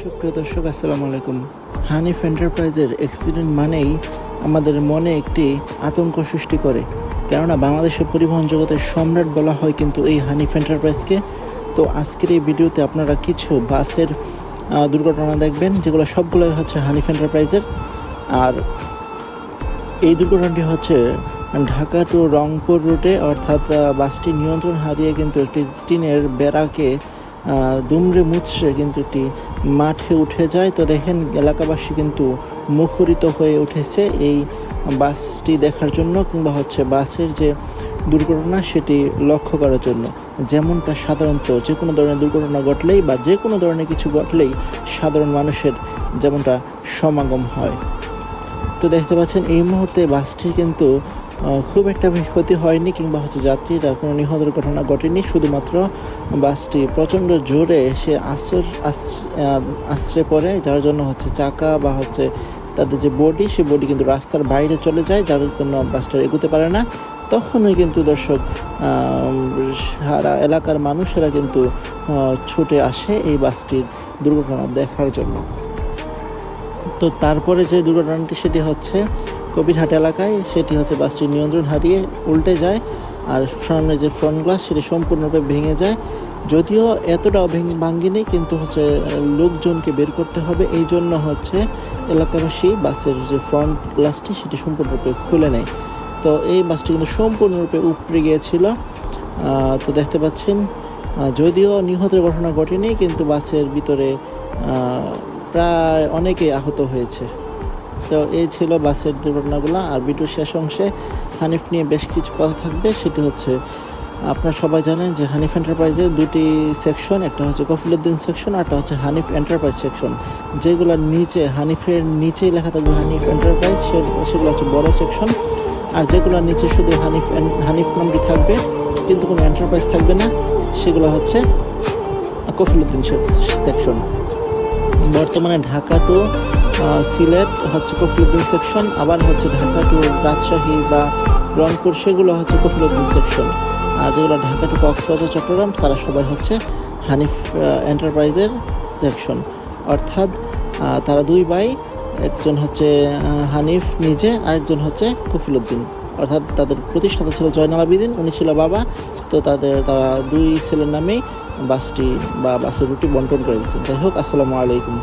সুপ্রিয় দর্শক, আসসালামু আলাইকুম। হানিফ এন্টারপ্রাইজের অ্যাক্সিডেন্ট মানেই আমাদের মনে একটি আতঙ্ক সৃষ্টি করে। কেননা বাংলাদেশের পরিবহন জগতের সম্রাট বলা হয় কিন্তু এই হানিফ এন্টারপ্রাইজকে। তো আজকের এই ভিডিওতে আপনারা কিছু বাসের দুর্ঘটনা দেখবেন, যেগুলো সবগুলোই হচ্ছে হানিফ এন্টারপ্রাইজের। আর এই দুর্ঘটনাটি হচ্ছে ঢাকা টু রংপুর রুটে অর্থাৎ বাসটি নিয়ন্ত্রণ হারিয়ে কিন্তু একটি টিনের বেড়াকে দুমড়ে মুচড়ে কিন্তু একটি মাঠে উঠে যায়। তো দেখেন, এলাকাবাসী কিন্তু মুখরিত হয়ে উঠেছে এই বাসটি দেখার জন্য কিংবা হচ্ছে বাসের যে দুর্ঘটনা সেটি লক্ষ্য করার জন্য। যেমনটা সাধারণত যে কোনো ধরনের দুর্ঘটনা ঘটলেই বা যে কোনো ধরনের কিছু ঘটলেই সাধারণ মানুষের যেমনটা সমাগম হয়। তো দেখতে পাচ্ছেন, এই মুহূর্তে বাসটি কিন্তু খুব একটা ক্ষতি হয়নি কিংবা হচ্ছে যাত্রীরা কোনো নিহতের ঘটনা ঘটেনি, শুধুমাত্র বাসটি প্রচণ্ড জোরে সে আশ্রয় আশ্রে পড়ে, যার জন্য হচ্ছে চাকা বা হচ্ছে তাদের যে বডি, সে বডি কিন্তু রাস্তার বাইরে চলে যায়, যার জন্য বাসটা এগোতে পারে না। তখনই কিন্তু দর্শক সারা এলাকার মানুষেরা কিন্তু ছুটে আসে এই বাসটির দুর্ঘটনা দেখার জন্য। তো তারপরে যে দুর্ঘটনাটি, সেটি হচ্ছে কবিরহাট এলাকায় সেটি হচ্ছে বাসটি নিয়ন্ত্রণ হারিয়ে উল্টে যায় আর সামনে যে ফ্রন্ট গ্লাস সেটি সম্পূর্ণরূপে ভেঙে যায়। যদিও এতটাও ভেঙে ভাঙ্গিনি, কিন্তু হচ্ছে লোকজনকে বের করতে হবে। এই জন্য হচ্ছে এলাকাবাসী বাসের যে ফ্রন্ট গ্লাসটি সেটি সম্পূর্ণরূপে খুলে নেয়। তো এই বাসটি কিন্তু সম্পূর্ণরূপে উপড়ে গিয়েছিল। তো দেখতে পাচ্ছেন যদিও নিহতের ঘটনা ঘটেনি, কিন্তু বাসের ভিতরে প্রায় অনেকেই আহত হয়েছে। তো এই ছিল বাসের দুর্ঘটনাগুলো। আর ভিডিও শেষ অংশে হানিফ নিয়ে বেশ কিছু কথা থাকবে। সেটি হচ্ছে, আপনারা সবাই জানেন যে হানিফ এন্টারপ্রাইজের দুটি সেকশন, একটা হচ্ছে কফিলুদ্দিন সেকশন আর একটা হচ্ছে হানিফ এন্টারপ্রাইজ সেকশন। যেগুলোর নিচে, হানিফের নিচেই লেখা থাকবে হানিফ এন্টারপ্রাইজ সেগুলো হচ্ছে বড় সেকশন। আর যেগুলোর নিচে শুধু হানিফ হানিফ নামটি থাকবে, কিন্তু কোনো এন্টারপ্রাইজ থাকবে না। সেগুলো হচ্ছে কফিলুদ্দিন সেকশন। বর্তমানে ঢাকা টু সিলেট, হচ্ছে কফিলুদ্দিন সেকশন আবার হচ্ছে ঢাকা টু রাজশাহী বা রংপুর, সেগুলো হচ্ছে কফিলুদ্দিন সেকশন আর যেগুলো ঢাকা টু কক্সবাজার, চট্টগ্রাম, তারা সবাই হচ্ছে হানিফ এন্টারপ্রাইজের সেকশন অর্থাৎ তারা দুই ভাই, একজন হচ্ছে হানিফ নিজে, আরেকজন হচ্ছে কফিলুদ্দিন। অর্থাৎ তাদের প্রতিষ্ঠাতা ছিল জয়নাল আবিদিন, উনি ছিল বাবা। তো তাদের, তারা দুই ছেলের নামেই বাসটি বা বাসের রুটি বন্টন করে দিয়েছে যাই হোক, আসসালামু আলাইকুম।